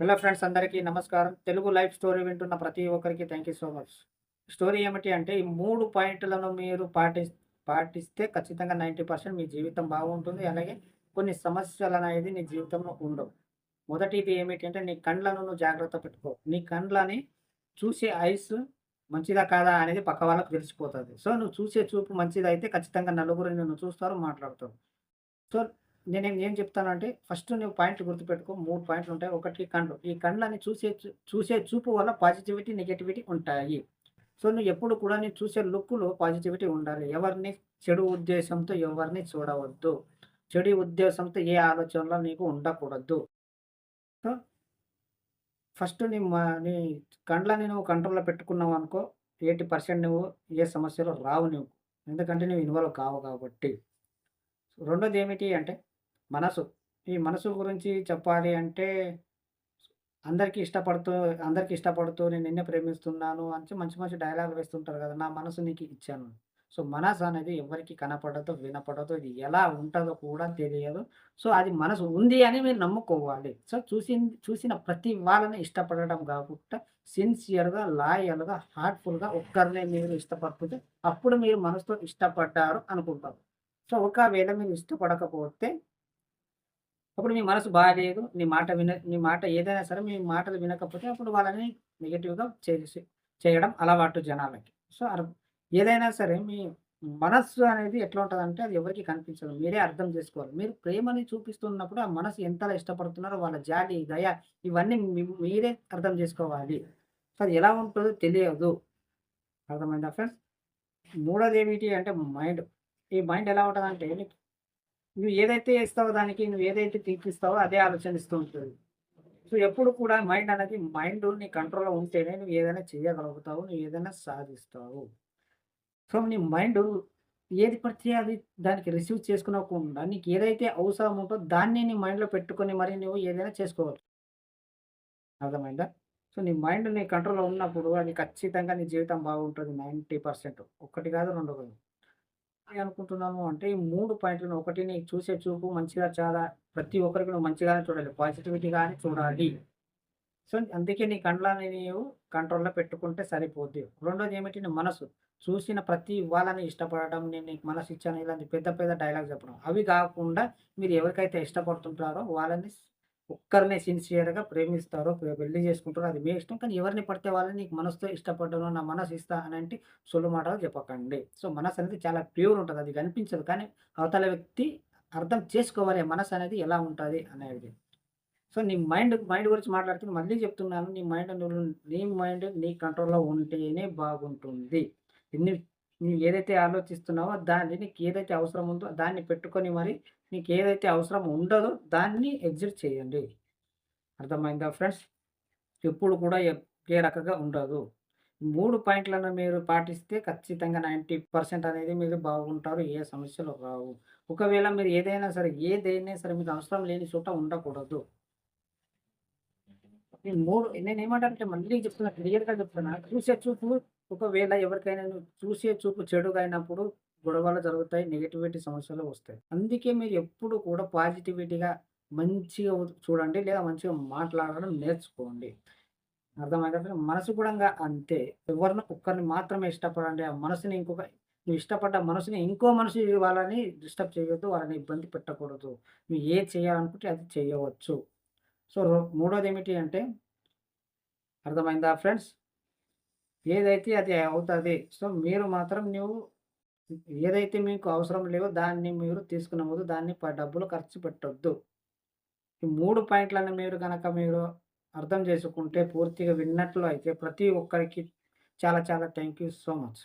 Hello friends అందరికీ నమస్కారం. Telugu life story వింటున్న ప్రతి ఒక్కరికి thank you so much story ఏమిటి అంటే ఈ మూడు పాయింట్లను మీరు పాటి పాటిస్తే ఖచ్చితంగా నైంటీ పర్సెంట్ మీ జీవితం బాగుంటుంది. అలాగే కొన్ని సమస్యలు అనేది నీ జీవితంలో ఉండవు. మొదటిది ఏమిటి అంటే నీ కండ్లను నువ్వు జాగ్రత్త పెట్టుకో. నీ కండ్లని చూసే ఐస్ మంచిదా కాదా అనేది పక్క వాళ్ళకు తెలిసిపోతుంది. సో నువ్వు చూసే చూపు మంచిదైతే ఖచ్చితంగా నలుగురు నిన్ను చూస్తారు మాట్లాడతారు. సో నేనేం ఏం చెప్తానంటే ఫస్ట్ నువ్వు పాయింట్లు గుర్తుపెట్టుకో. మూడు పాయింట్లు ఉంటాయి. ఒకటి కండ్లు. ఈ కండ్లని చూసే చూ- చూసే చూపు వల్ల పాజిటివిటీ నెగటివిటీ ఉంటాయి. సో నువ్వు ఎప్పుడు కూడా నేను చూసే లుక్లో పాజిటివిటీ ఉండాలి. ఎవరిని చెడు ఉద్దేశంతో ఎవరిని చూడవద్దు. చెడు ఉద్దేశంతో ఏ ఆలోచనలో నీకు ఉండకూడదు. సో ఫస్ట్ నీ మా- నీ కండ్లని నువ్వు కంట్రోల్లో పెట్టుకున్నావు అనుకో ఎయిటీ పర్సెంట్ నువ్వు ఏ సమస్యలు రావు నువ్వు ఎందుకంటే నువ్వు ఇన్వాల్వ్ కావు కాబట్టి. రెండోది ఏమిటి అంటే మనసు. ఈ మనసు గురించి చెప్పాలి అంటే అందరికీ ఇష్టపడుతూ అందరికీ ఇష్టపడుతూ నేను నిన్నే ప్రేమిస్తున్నాను అని మంచి మంచి డైలాగ్ వేస్తుంటారు కదా నా మనసు నీకు ఇచ్చాను. సో మనసు అనేది ఎవరికి కనపడదు వినపడదు ఇది ఎలా ఉంటుందో కూడా తెలియదు. సో అది మనసు ఉంది అని మీరు నమ్ముకోవాలి. సో చూసి చూసిన ప్రతి వాళ్ళని ఇష్టపడడం కాకుండా సిన్సియర్గా లాయల్గా హార్ట్ఫుల్గా ఒక్కరినే మీరు ఇష్టపడుతుంటే అప్పుడు మీరు మనసుతో ఇష్టపడ్డారు అనుకుంటారు. సో ఒకవేళ మీరు ఇష్టపడకపోతే అప్పుడు మీ మనసు బాగాలేదు నీ మాట విన నీ మాట ఏదైనా సరే మీ మాటలు వినకపోతే అప్పుడు వాళ్ళని నెగిటివ్గా చేసి చేయడం అలవాటు జనాలకి. సో ఏదైనా సరే మీ మనస్సు అనేది ఎట్లా ఉంటుందంటే అది ఎవరికి కనిపించదు. మీరే అర్థం చేసుకోవాలి. మీరు ప్రేమని చూపిస్తున్నప్పుడు ఆ మనసు ఎంతలా ఇష్టపడుతున్నారో వాళ్ళ జాలి దయ ఇవన్నీ మీరే అర్థం చేసుకోవాలి. సో అది ఎలా ఉంటుందో తెలియదు. అర్థమైందా ఫ్రెండ్స్? మూడోది ఏమిటి అంటే మైండ్. ఈ మైండ్ ఎలా ఉంటుందంటే నువ్వు ఏదైతే ఇస్తావో దానికి నువ్వు ఏదైతే తీపిస్తావో అదే ఆలోచనిస్తూ ఉంటుంది. సో ఎప్పుడు కూడా మైండ్ అనేది మైండ్ నీ కంట్రోల్లో ఉంటేనే నువ్వు ఏదైనా చేయగలుగుతావు నువ్వు ఏదైనా సాధిస్తావు. సో నీ మైండ్ ఏది పడితే అది దానికి రిసీవ్ చేసుకోకుండా నీకు ఏదైతే అవసరం ఉంటో దాన్ని నీ మైండ్లో పెట్టుకొని మరి నువ్వు ఏదైనా చేసుకోవాలి అర్థమైందా? సో నీ మైండ్ నీ కంట్రోల్లో ఉన్నప్పుడు అది ఖచ్చితంగా నీ జీవితం బాగుంటుంది నైంటీ పర్సెంట్. ఒకటి కాదు రెండు కాదు. అనుకుంటున్నాము అంటే ఈ మూడు పాయింట్లను ఒకటి నీకు చూసే చూపు మంచిగా చాలా ప్రతి ఒక్కరికి నువ్వు మంచిగానే చూడాలి పాజిటివిటీగానే చూడాలి. సో అందుకే నీ కండ్లని నీవు కంట్రోల్లో పెట్టుకుంటే సరిపోద్ది. రెండోది ఏమిటి? నీ మనసు. చూసిన ప్రతి వాళ్ళని ఇష్టపడడం నేను నీకు మనసు ఇచ్చాను ఇలాంటి పెద్ద పెద్ద డైలాగ్ చెప్పడం. అవి కాకుండా మీరు ఎవరికైతే ఇష్టపడుతుంటారో వాళ్ళని ఒక్కరినే సిన్సియర్గా ప్రేమిస్తారో పెళ్ళి చేసుకుంటారో అది మీ ఇష్టం. కానీ ఎవరిని పడితే వాళ్ళని నీకు మనసుతో ఇష్టపడ్డాను నా మనసు ఇస్తా అని అంటే సొల్లు మాటలు చెప్పకండి. సో మనసు అనేది చాలా ప్యూర్ ఉంటుంది. అది కనిపించదు. కానీ అవతల వ్యక్తి అర్థం చేసుకోవాలి. మనసు అనేది ఎలా ఉంటుంది అనేది. సో నీ మైండ్ మైండ్ గురించి మాట్లాడుతూ మళ్ళీ చెప్తున్నాను. నీ మైండ్ నీ మైండ్ నీ కంట్రోల్లో ఉంటేనే బాగుంటుంది. ఎన్ని నువ్వు ఏదైతే ఆలోచిస్తున్నావో దాన్ని నీకు ఏదైతే అవసరం ఉందో దాన్ని పెట్టుకొని మరి నీకు ఏదైతే అవసరం ఉండదో దాన్ని ఎగ్జిట్ చేయండి. అర్థమైందా ఫ్రెండ్స్? ఎప్పుడు కూడా ఏ రకంగా ఉండదు. మూడు పాయింట్లను మీరు పాటిస్తే ఖచ్చితంగా నైంటీ పర్సెంట్ అనేది మీరు బాగుంటారు ఏ సమస్యలు రావు. ఒకవేళ మీరు ఏదైనా సరే ఏదైనా సరే మీకు అవసరం లేని చోట ఉండకూడదు. మూడు నేను ఏమంటానంటే మళ్ళీ చెప్తున్నా క్లియర్గా చెప్తున్నా. చూసే చూపు ఒకవేళ ఎవరికైనా చూసే చూపు చెడుగా అయినప్పుడు గొడవలు జరుగుతాయి నెగిటివిటీ సమస్యలు వస్తాయి. అందుకే మీరు ఎప్పుడు కూడా పాజిటివిటీగా మంచిగా చూడండి లేదా మంచిగా మాట్లాడడం నేర్చుకోండి. అర్థమైందా మనసు కూడా అంతే. ఎవరిని ఒక్కరిని మాత్రమే ఇష్టపడండి. ఆ మనసుని ఇంకొక నువ్వు ఇష్టపడ్డ మనసుని ఇంకో మనసు వాళ్ళని డిస్టర్బ్ చేయొద్దు వాళ్ళని ఇబ్బంది పెట్టకూడదు. నువ్వు ఏ చేయాలనుకుంటే అది చేయవచ్చు. సో మూడోది ఏమిటి అంటే అర్థమైందా ఫ్రెండ్స్? ఏదైతే అది అవుతుంది సో మీరు మాత్రం నువ్వు ఏదైతే మీకు అవసరం లేవో దాన్ని మీరు తీసుకున్నవద్దు దాన్ని డబ్బులు ఖర్చు పెట్టొద్దు. ఈ మూడు పాయింట్లను మీరు కనుక మీరు అర్థం చేసుకుంటే పూర్తిగా విన్నట్లు అయితే ప్రతి ఒక్కరికి చాలా చాలా థ్యాంక్ యూ సో మచ్.